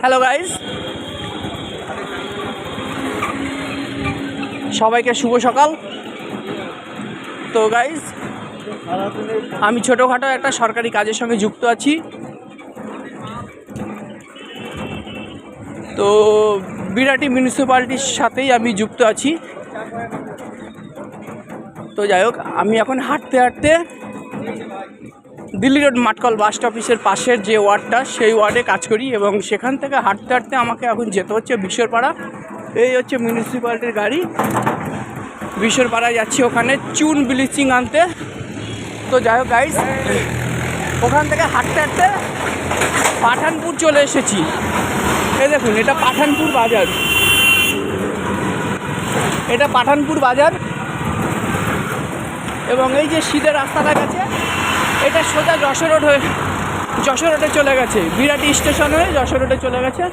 Hello guys সবাইকে শুভ সকাল। তো গাইস আমি ছোটোখাটো একটা সরকারি কাজের সঙ্গে যুক্ত আছি। তো, বিরাটি মিউনিসিপ্যালিটির সাথেই আমি যুক্ত আছি। তো, যাই হোক, আমি এখন হাঁটতে হাঁটতে দিল্লি রোড মাটকল বাস অফিসের পাশের যে ওয়ার্ডটা, সেই ওয়ার্ডে কাজ করি এবং সেখান থেকে হাঁটতে হাঁটতে আমাকে এখন যেতে হচ্ছে বিশ্বরপাড়া। এই হচ্ছে মিউনিসিপ্যালিটির গাড়ি। বিশ্বরপাড়ায় যাচ্ছি ওখানে, চুন ব্লিচিং আনতে। তো যাই হোক গাইস ওখান থেকে হাঁটতে হাঁটতে পাঠানপুর চলে এসেছি। এই দেখুন, এটা পাঠানপুর বাজার। এটা পাঠানপুর বাজার। এবং এই যে শীতের রাস্তাটা গেছে এটা সোজা যশোর রোড হয়ে যশোর রোডে চলে গেছে। বিরাটি স্টেশন হয়ে যশোর রোডে চলে গেছে।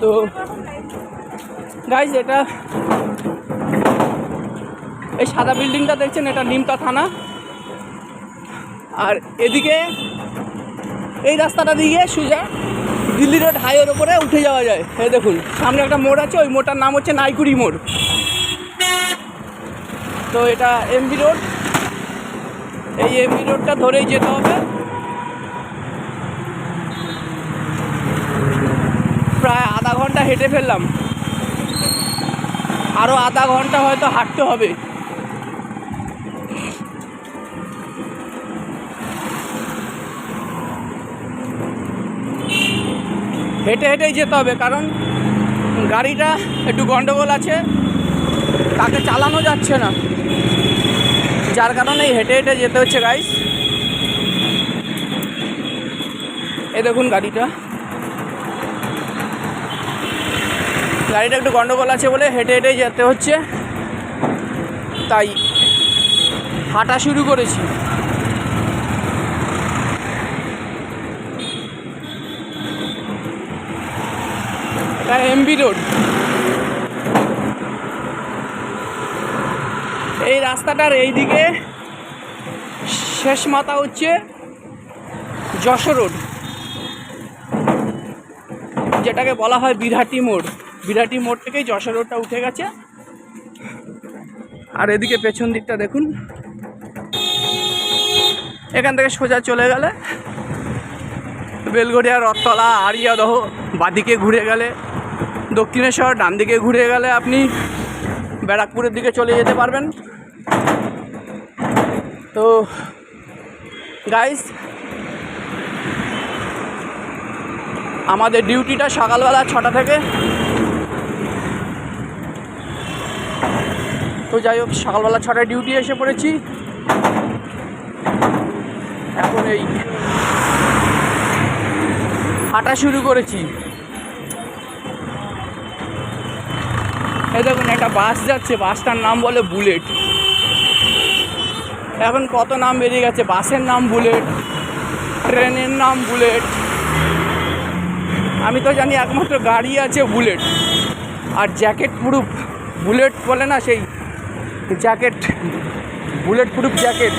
তো গাইজ এটা এই সাদা বিল্ডিংটা দেখছেন? এটা নিমতা থানা। আর এদিকে এই রাস্তাটা দিয়ে সোজা দিল্লি রোড হাইওয়ের ওপরে উঠে যাওয়া যায়। এই দেখুন, সামনে একটা মোড় আছে, ওই মোড়টার নাম হচ্ছে নাইকুড়ি মোড়। তো এটা এমবি রোড এই এমবি রোডটা ধরেই যেতে হবে। প্রায় আধা ঘণ্টা হেঁটে ফেললাম। আরও আধা ঘণ্টা হয়তো হাঁটতে হবে। হেঁটে হেঁটেই যেতে হবে, কারণ গাড়িটা একটু গন্ডগোল আছে, তাকে চালানো যাচ্ছে না। যার কারণে হেঁটে হেঁটে যেতে হচ্ছে গাইস এই দেখুন গাড়িটা। গাড়িটা একটু গন্ডগোল আছে বলে হেঁটে হেঁটে যেতে হচ্ছে। তাই হাঁটা শুরু করেছি। এটা এমবি রোড এই রাস্তাটার এইদিকে শেষ মাথা হচ্ছে যশোর রোড। যেটাকে বলা হয় বিরাটি মোড়। বিরাটি মোড় থেকেই যশোর রোডটা উঠে গেছে। আর এদিকে পেছন দিকটা দেখুন। এখান থেকে সোজা চলে গেলে বেলগড়িয়া রথতলা আরিয়াদহ বাদিকে ঘুরে গেলে, দক্ষিণেশ্বর ডান দিকে ঘুরে গেলে আপনি ব্যারাকপুরের দিকে চলে যেতে পারবেন। তো গাইস আমাদের ডিউটিটা সকালবেলা ছটা থেকে। তো যাই হোক, সকালবেলা ছটায় ডিউটি এসে পড়েছি। এখন এই হাঁটা শুরু করেছি। এই দেখুন, একটা বাস যাচ্ছে বাসটার নাম বলে বুলেট। এখন কত নাম বেরিয়ে গেছে? বাসের নাম বুলেট, ট্রেনের নাম বুলেট। আমি তো জানি একমাত্র গাড়ি আছে বুলেট। আর জ্যাকেট প্রুফ, বুলেট বলে না সেই জ্যাকেট, বুলেট প্রুফ জ্যাকেট।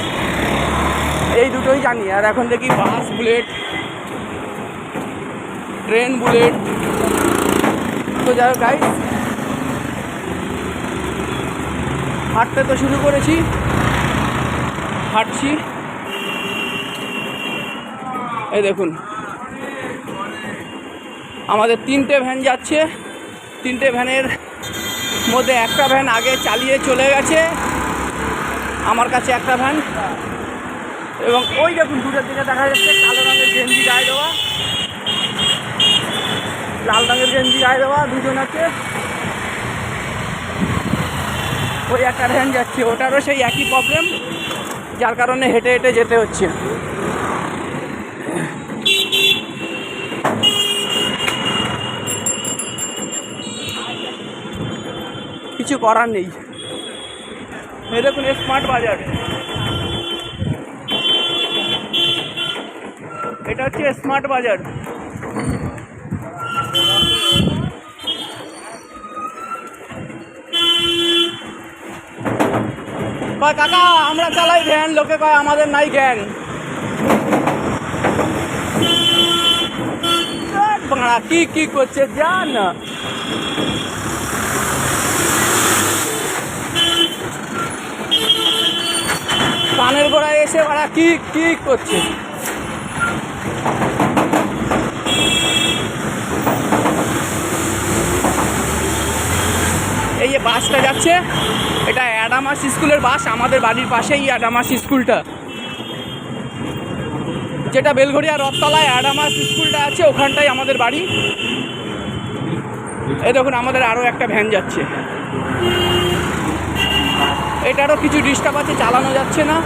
এই দুটোই জানি। আর এখন দেখি বাস বুলেট, ট্রেন বুলেট। তো যাই হোক গাইস হাঁটতে তো শুরু করেছি। হাঁটছি। এই দেখুন। আমাদের তিনটে ভ্যান যাচ্ছে। তিনটে ভ্যানের মধ্যে একটা ভ্যান আগে চালিয়ে চলে গেছে। আমার কাছে একটা ভ্যান। এবং ওই দেখুন, দূরের দিকে দেখা যাচ্ছে কালো রঙের গেঞ্জি গায়ে দেওয়া। লাল রঙের গেঞ্জি গায়ে দেওয়া দুজন আছে। ওই একটা ভ্যান যাচ্ছে, ওটারও সেই একই প্রবলেম যার কারণে হেঁটে হেঁটে যেতে হচ্ছে। কিছু করার নেই। দেখুন স্মার্ট বাজার। এটা হচ্ছে স্মার্ট বাজার। কয় কাকা, আমরা চালাই ভ্যান। লোকে কয়, আমাদের নাই জ্ঞান বাড়া কি কি করছে, জান। কানের গোড়ায় এসে বাড়া কি কি করছে? এই যে বাসটা যাচ্ছে। এটা অ্যাডামাস স্কুলের বাস, আমাদের বাড়ির পাশেই অ্যাডামাস স্কুলটা। যেটা বেলঘড়িয়া রথতলায় অ্যাডামাস স্কুলটা আছে, ওখানটাই আমাদের বাড়ি। এই দেখুন, আমাদের আরও একটা ভ্যান যাচ্ছে। এটারও কিছু ডিস্টার্ব আছে, চালানো যাচ্ছে না।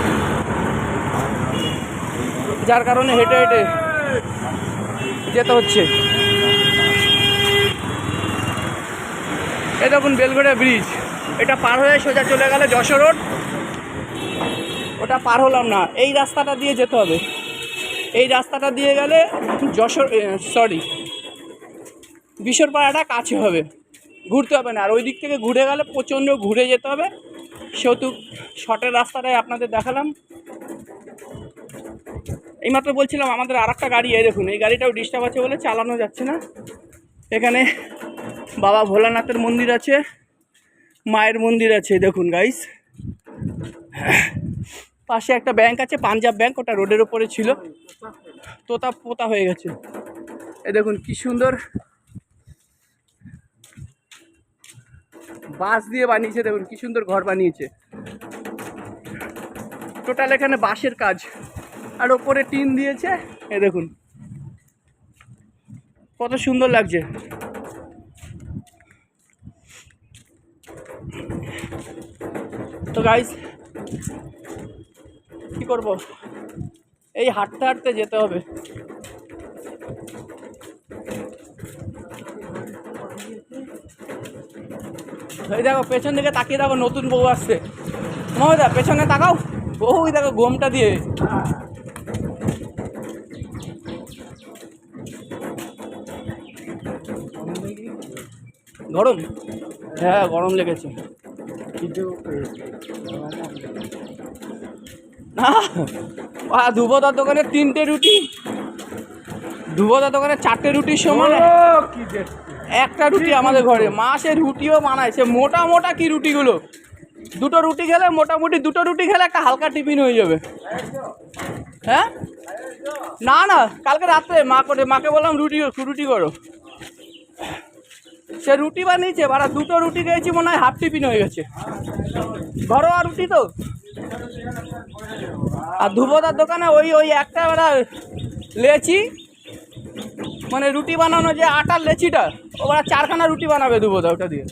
যার কারণে হেঁটে হেঁটে যেতে হচ্ছে। এই দেখুন, বেলঘড়িয়া ব্রিজ। এটা পার হয়ে সোজা চলে গেলে যশোর রোড। ওটা পার হলাম না। এই রাস্তাটা দিয়ে যেতে হবে। এই রাস্তাটা দিয়ে গেলে যশোর সরি বিশ্বরপাড়াটা কাছে হবে। ঘুরতে হবে না। আর ওই দিক থেকে ঘুরে গেলে প্রচণ্ড ঘুরে যেতে হবে। সেহেতু শর্টের রাস্তাটাই আপনাদের দেখালাম। এইমাত্র বলছিলাম আমাদের আর একটা গাড়ি, এই দেখুন, এই গাড়িটাও ডিস্টার্ব আছে বলে চালানো যাচ্ছে না। এখানে বাবা ভোলানাথের মন্দির আছে। মায়ের মন্দির আছে, দেখুন গাইস পাশে একটা ব্যাংক আছে পাঞ্জাব ব্যাংক ওটা রোডের উপরে ছিল। তোতা পোতা হয়ে গেছে। এ দেখুন কি সুন্দর। বাঁশ দিয়ে বানিয়েছে, দেখুন কি সুন্দর ঘর বানিয়েছে। টোটাল এখানে বাঁশের কাজ। আর ওপরে টিন দিয়েছে, এ দেখুন। কত সুন্দর লাগছে। তো গাইস কি করব? এই হাঁটতে হাঁটতে যেতে হবে। এই দেখো, পেছন দিকে তাকিয়ে দেখো, নতুন বউ আসছে। মহিদা পেছনে তাকাও। বউ দেখো, গোমটা দিয়ে। গরম? হ্যাঁ গরম লেগেছে। কিন্তু না ধুবোদার দোকানে তিনটে রুটি ধুবোদার দোকানে চারটে রুটির সমান। একটা রুটি আমাদের ঘরে। মাসে রুটিও বানায়। সে মোটা মোটা কি রুটিগুলো? দুটো রুটি খেলে মোটামুটি দুটো রুটি খেলে একটা হালকা টিফিন হয়ে যাবে। হ্যাঁ? না না কালকে রাত্রে মা করে মাকে বললাম রুটি রুটি করো। সে রুটি বানিয়েছে বারা দুটো রুটি খেয়েছি মনে হয় হাফ টিফিন হয়ে গেছে। ঘরোয়া রুটি তো। আর ধুবোদার দোকানে ওই ওই একটা ওরা লেচি মানে রুটি বানানো যে আটার লেচিটা ওরা চারখানা রুটি বানাবে ধুবোদা ওটা দিয়ে।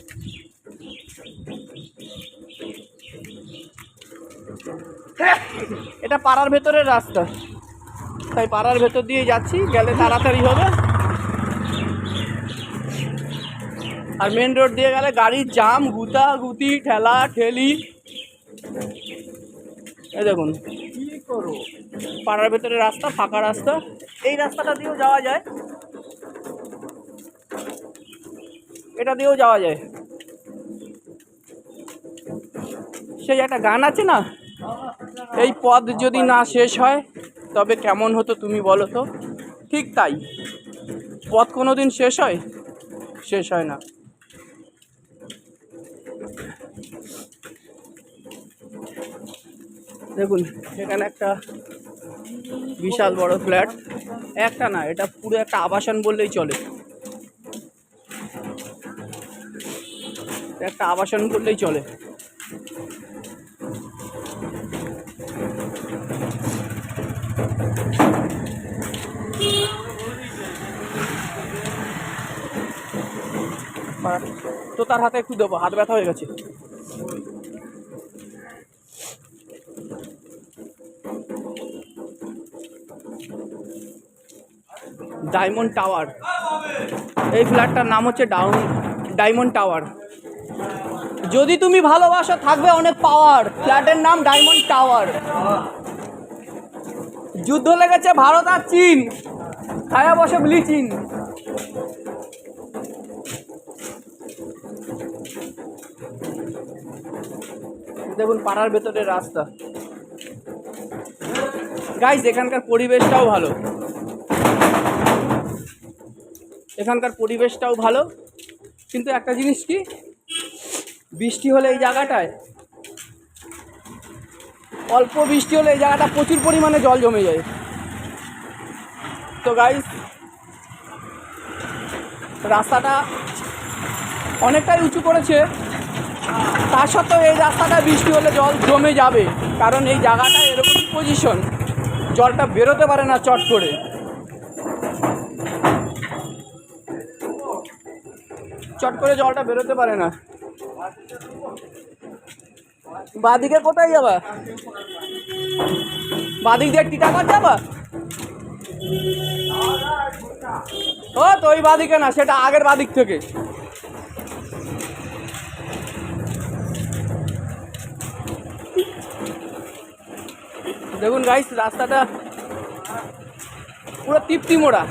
এটা পাড়ার ভেতরের রাস্তা। তাই পাড়ার ভেতর দিয়ে যাচ্ছি, গেলে তাড়াতাড়ি হবে। আর মেন রোড দিয়ে গেলে গাড়ির জাম গুতা, গুতি, ঠেলা, ঠেলি। এই দেখুন। পাড়ার ভেতরে রাস্তা, ফাঁকা রাস্তা। এই রাস্তাটা দিয়েও যাওয়া যায়। এটা দিয়েও যাওয়া যায়। সেই একটা গান আছে না? এই পথ যদি না শেষ হয়, তবে কেমন হতো তুমি বলো তো? ঠিক তাই। পথ কোনো দিন শেষ হয়? শেষ হয় না। দেখুন, এখানে একটা বিশাল বড় ফ্ল্যাট। একটা না, এটা পুরো একটা আবাসন বললেই চলে। একটা আবাসন বললেই চলে। তো তার হাতে একটু দেবো, হাত ব্যথা হয়ে গেছে। Diamond tower. এই ফ্ল্যাটটার নাম হচ্ছে ডাউন, ডায়মন্ড টাওয়ার। যদি তুমি ভালোবাসো, থাকবে অনেক পাওয়ার। ফ্ল্যাটের নাম ডায়মন্ড টাওয়ার। যুদ্ধ লেগেছে ভারত আর চীন। খায়া বসে ব্লিচিন দেখুন, পাড়ার ভেতরের রাস্তা। গাইজ এখানকার পরিবেশটাও ভালো। এখানকার পরিবেশটাও ভালো। কিন্তু একটা জিনিস কি? বৃষ্টি হলে এই জায়গাটায়, অল্প বৃষ্টি হলে এই জায়গাটা প্রচুর পরিমাণে জল জমে যায়। তো গাইস রাস্তাটা অনেকটাই উঁচু করেছে। তার সত্ত্বেও এই রাস্তাটা বৃষ্টি হলে জল জমে যাবে। কারণ এই জায়গাটা এরকম পজিশন জলটা বেরোতে পারে না চট করে। চট করে জলটা বেরোতে পারে না। বাদিকে কোথায় যাবা? বাদিক দিয়ে টিটাগড় যাবা? ও, তো ওই বাদিকে না, সেটা আগের বাদিক থেকে। দেখুন গাইস রাস্তাটা পুরো তৃপ্তি মোড়া।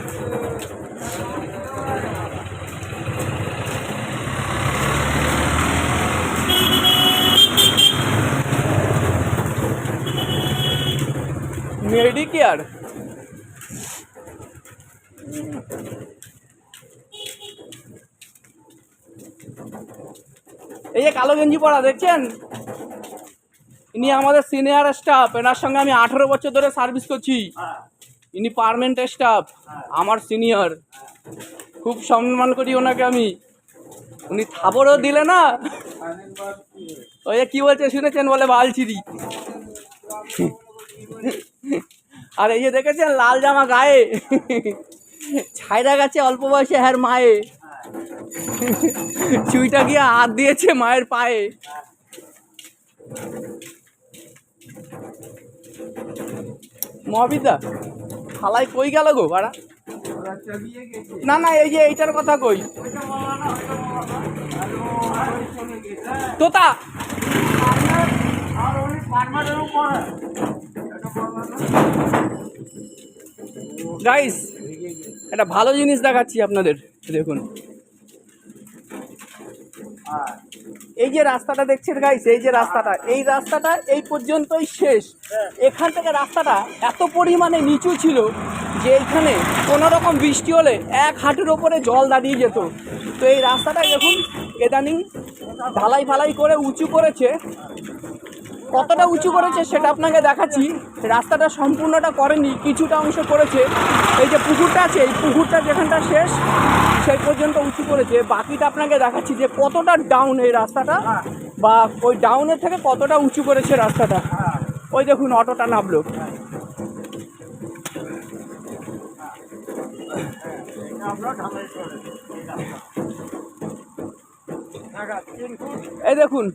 মেডিকেয়ার এই যে কালো গেঞ্জি পরা, দেখছেন? ইনি আমাদের সিনিয়র স্টাফ এনার সঙ্গে আমি আঠেরো বছর ধরে সার্ভিস করছি। ইনি পারমানেন্ট স্টাফ আমার সিনিয়র খুব সম্মান করি ওনাকে আমি। উনি থাবড়ও দিলে না? ওই কি বলছে, শুনেছেন বলে বালছিরি। আর এই যে দেখেছেন, লাল জামা গায়ে। ছাইরা গেছে অল্প বয়সে হ্যার মায়ে। চুইটা গিয়ে হাত দিয়েছে মায়ের পায়ে। মহাবিদ্যা থালায় কই গেল গো বাড়া? না না, এই যে এইটার কথা কই। তোতা। গাইস একটা ভালো জিনিস দেখাচ্ছি আপনাদের, দেখুন। এই যে রাস্তাটা দেখছেন গাইস এই যে রাস্তাটা, এই রাস্তাটা এই পর্যন্তই শেষ। এখান থেকে রাস্তাটা এত পরিমাণে নিচু ছিল যে এইখানে কোনো রকম বৃষ্টি হলে এক হাঁটুর ওপরে জল দাঁড়িয়ে যেত। তো এই রাস্তাটা দেখুন, এদানিং ঢালাই ফালাই করে উঁচু করেছে। কতটা উঁচু করেছে সেটা আপনাকে দেখাচ্ছি। রাস্তাটা সম্পূর্ণটা করেনি, কিছুটা অংশ করেছে। এই যে পুকুরটা আছে, এই পুকুরটা যেখানটা শেষ, সেই পর্যন্ত উঁচু করেছে। বাকিটা আপনাকে দেখাচ্ছি যে কতটা ডাউন এই রাস্তাটা বা ওই ডাউনের থেকে কতটা উঁচু করেছে রাস্তাটা। ওই দেখুন, অটোটা নামলো। এই দেখুন,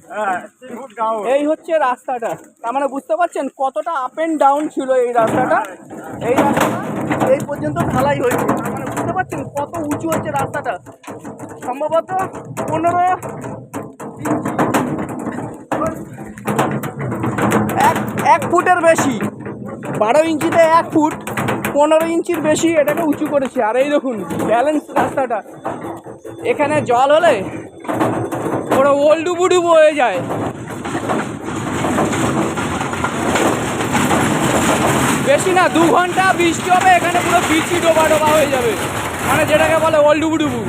এই হচ্ছে রাস্তাটা। তার মানে বুঝতে পারছেন কতটা আপ অ্যান্ড ডাউন ছিল এই রাস্তাটা? এই রাস্তাটা এই পর্যন্ত ঢালাই হয়েছে। মানে বুঝতে পারছেন কত উঁচু হচ্ছে রাস্তাটা? সম্ভবত পনেরো এক এক ফুটের বেশি। বারো ইঞ্চিতে এক ফুট, পনেরো ইঞ্চির বেশি এটাকে উঁচু করেছে। আর এই দেখুন ব্যালেন্স রাস্তাটা। এখানে জল হলে ওরা ওল ডুবু ডুবু হয়ে যায়। বেশি না, দু ঘণ্টা বৃষ্টি হবে, এখানে পুরো বিচি ডোবা ডোবা হয়ে যাবে। মানে যেটাকে বলে ওল ডুবু ডুবু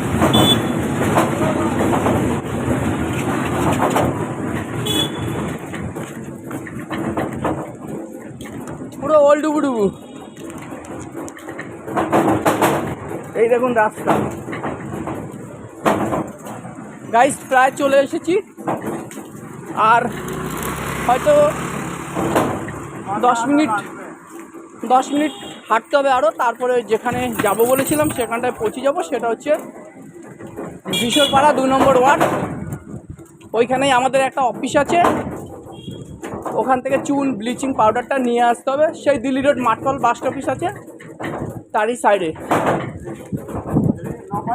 পুরো ওল ডুবু ডুবু এই দেখুন রাস্তা। গাইস প্রায় চলে এসেছি। আর হয়তো দশ মিনিট দশ মিনিট হাঁটতে হবে আরও তারপরে যেখানে যাব বলেছিলাম, সেখানটায় পৌঁছে যাব। সেটা হচ্ছে বিশ্বরপাড়া দু নম্বর ওয়ার্ড। ওইখানেই আমাদের একটা অফিস আছে। ওখান থেকে চুন, ব্লিচিং পাউডারটা নিয়ে আসতে হবে। সেই দিল্লি রোড মাঠকল বাস অফিস আছে, তারই সাইডে। এই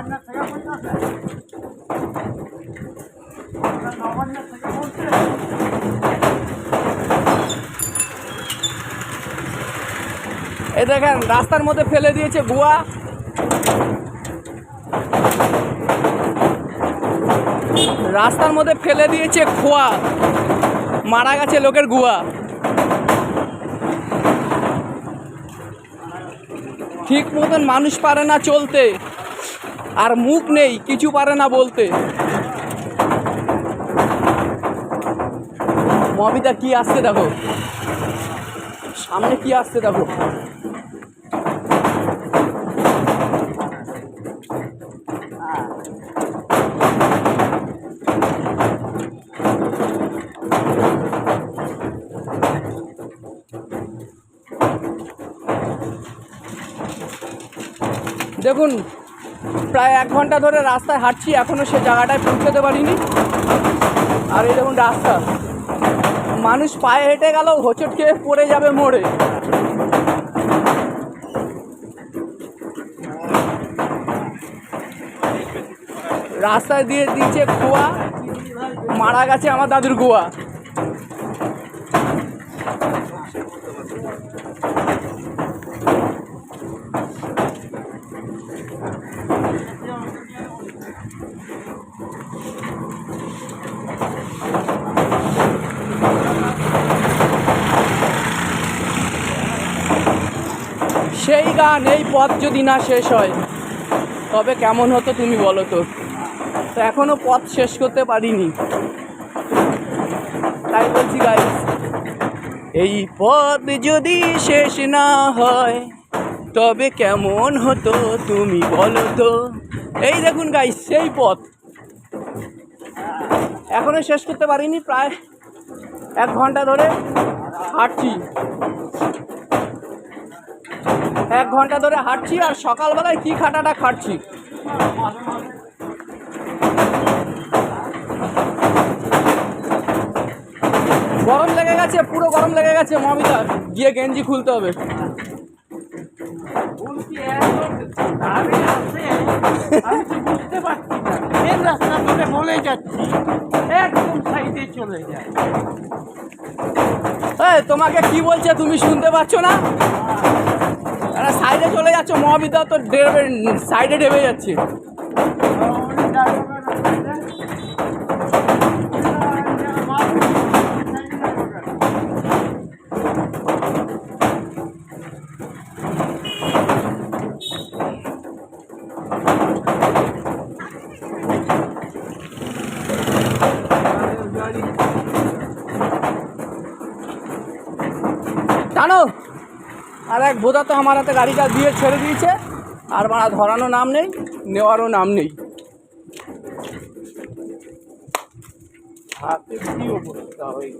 দেখেন, রাস্তার মধ্যে ফেলে দিয়েছে গুয়া রাস্তার মধ্যে ফেলে দিয়েছে খোয়া। মারা গেছে লোকের গুয়া ঠিক মতন মানুষ পারে না চলতে। আর মুখ নেই, কিছু পারে না বলতে। মবিতা কি আসছে দেখো। সামনে কি আসছে দেখো। দেখুন প্রায় এক ঘণ্টা ধরে রাস্তায় হাঁটছি এখনও সে জায়গাটায় পৌঁছতে পারিনি। আর এই দেখুন রাস্তা। মানুষ পায়ে হেঁটে গেল, হোঁচট খেয়ে পড়ে যাবে মোড়ে রাস্তায় দিয়ে দিচ্ছে কুয়া, মারা গেছে আমার দাদুর কুয়া। সেই গান, এই পথ যদি না শেষ হয়, তবে কেমন হতো তুমি বলো তো? তো এখনও পথ শেষ করতে পারিনি। তাই বলছি গাই এই পথ যদি শেষ না হয়, তবে কেমন হতো তুমি বলো তো? এই দেখুন গাই সেই পথ। এখনও শেষ করতে পারিনি, প্রায় এক ঘণ্টা ধরে হাঁটছি। এক ঘণ্টা ধরে হাঁটছি আর সকালবেলায় কি খাটাটা খাটছি। গরম লেগে গেছে পুরো গরম লেগে গেছে মমিতা গিয়ে গেঞ্জি খুলতে হবে। রাস্তা ধরে বলে যাচ্ছি একদম সাইডে চলে যায় তোমাকে কি বলছে তুমি শুনতে পাচ্ছ না? সাইডে চলে যাচ্ছে মহাবিদ্যা তো সাইডে ডেবে যাচ্ছে। জানো আর এক বোধা তো আমার হাতে গাড়িটা দিয়ে ছেড়ে দিয়েছে, আর মারা ধরানো নাম নেই, নেওয়ারও নাম নেই। হয়ে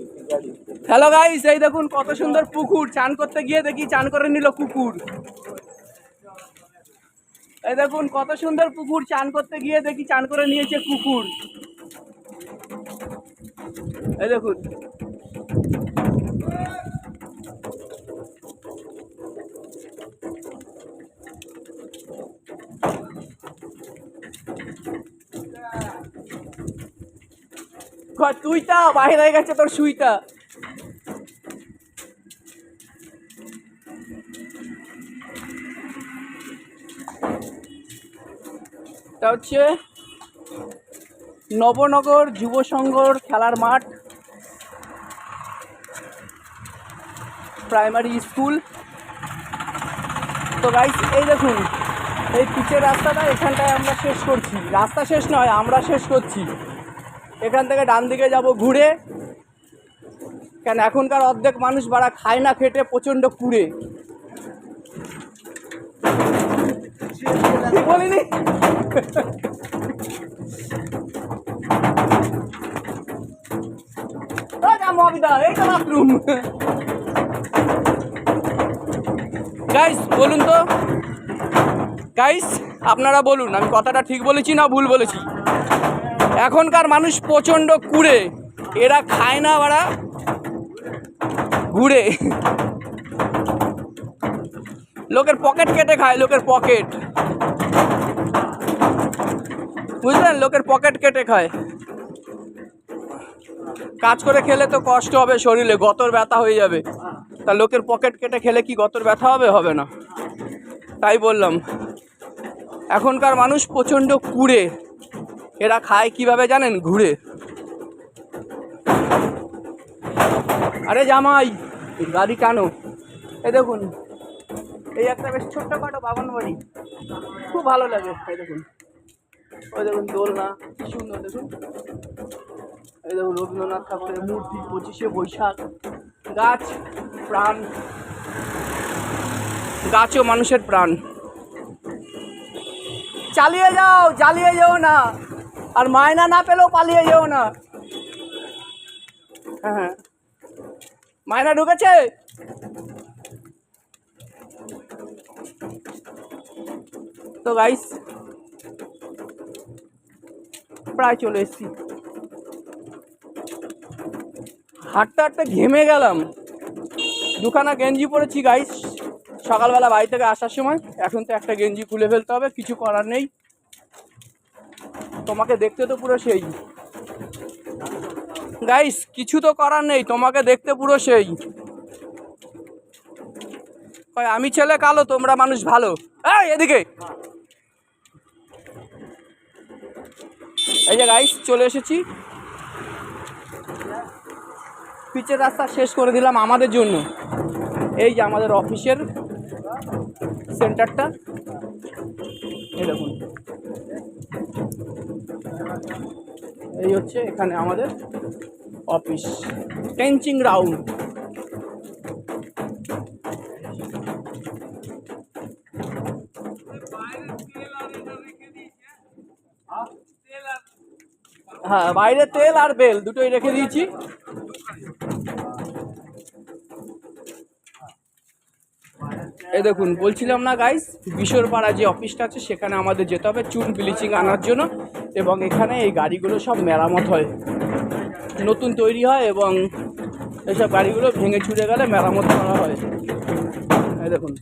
হ্যালো গাইস এই দেখুন কত সুন্দর পুকুর। চান করতে গিয়ে দেখি চান করে নিল কুকুর। এই দেখুন কত সুন্দর পুকুর, চান করতে গিয়ে দেখি চান করে নিয়েছে কুকুর। এই দেখুন। তুইটা, বাইরে গেছে তোর সুইটা। এটা হচ্ছে নবনগর যুব সংঘর খেলার মাঠ প্রাইমারি স্কুল তো গাইস এই দেখুন এই পিচের রাস্তাটা এখানটায় আমরা শেষ করছি। রাস্তা শেষ নয়, আমরা শেষ করছি। এখান থেকে ডান দিকে যাব ঘুরে। কেন এখনকার অর্ধেক মানুষ বাড়া খায় না খেটে প্রচণ্ড কুড়ে বলিনি? বাথরুম গাইস বলুন তো। গাইস আপনারা বলুন, আমি কথাটা ঠিক বলেছি না ভুল বলেছি? এখনকার মানুষ প্রচণ্ড কুড়ে। এরা খায় না বাড়া, ঘুরে। লোকের পকেট কেটে খায়, লোকের পকেট বুঝলেন? লোকের পকেট কেটে খায়। কাজ করে খেলে তো কষ্ট হবে শরীরে, গতর ব্যথা হয়ে যাবে। তা লোকের পকেট কেটে খেলে কি গতর ব্যথা হবে? হবে না। তাই বললাম। এখনকার মানুষ প্রচণ্ড কুড়ে। এরা খায় কীভাবে জানেন? ঘুরে। আরে জামাই, গাড়ি কেন এ দেখুন, এই একটা বেশ ছোট্ট খাটো বাগান বাড়ি। খুব ভালো লাগে, এই দেখুন। ওই দেখুন দোলনা, কি সুন্দর, দেখুন। এই দেখুন রবীন্দ্রনাথ ঠাকুরের মূর্তি, পঁচিশে বৈশাখ, গাছ, প্রাণ। গাছও মানুষের প্রাণ। চালিয়ে যাও জ্বালিয়ে যেও না। আর মায়না না পেলেও পালিয়ে যেও না। হ্যাঁ হ্যাঁ। মায়না ঢুকেছে? তো গাইস প্রায় চলে এসেছি। হাঁটতে হাঁটতে ঘেমে গেলাম। দুখানা গেঞ্জি পরেছি গাইস সকালবেলা বাড়ি থেকে আসার সময় এখন তো একটা গেঞ্জি খুলে ফেলতে হবে, কিছু করার নেই। তোমাকে দেখতে তো পুরো সেই। গাইস কিছু তো করার নেই, তোমাকে দেখতে পুরো সেই। আমি ছেলে কালো, তোমরা মানুষ ভালো। এদিকে। এই যে গাইস চলে এসেছি। পিচের রাস্তা শেষ করে দিলাম আমাদের জন্য। এই যে আমাদের অফিসের সেন্টারটা। এই দেখুন। এই হচ্ছে এখানে আমাদের অফিস। টেঞ্চিং রাউন্ড। হ্যাঁ বাইরে তেল আর বেল, দুটোই রেখে দিয়েছি। এই দেখুন, বলছিলাম না গাইস বিশোরপাড়া যে অফিসটা আছে, সেখানে আমাদের যেতে হবে চুন ব্লিচিং আনার জন্য। এবং এখানে এই গাড়িগুলো সব মেরামত হয়। নতুন তৈরি হয় এবং এসব গাড়িগুলো ভেঙে ছুটে গেলে মেরামত করা হয়। এই দেখুন।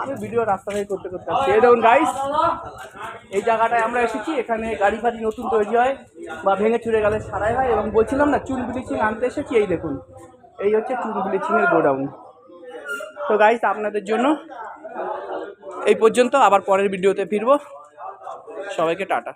আমি ভিডিও রাস্তা থেকে করতে করতে এই দেখুন গাইস এই জায়গাটায় আমরা এসেছি। এখানে গাড়ি ফাড়ি নতুন তৈরি হয় বা ভেঙে চুরে গেলে সারাই হয় এবং বলছিলাম না চুন ব্লিচিং আনতে এসেছি, এই দেখুন। এই হচ্ছে চুন ব্লিচিংয়ের গোডাউন। তো গাইস আপনাদের জন্য এই পর্যন্ত, আবার পরের ভিডিওতে ফিরবো। সবাইকে টাটা।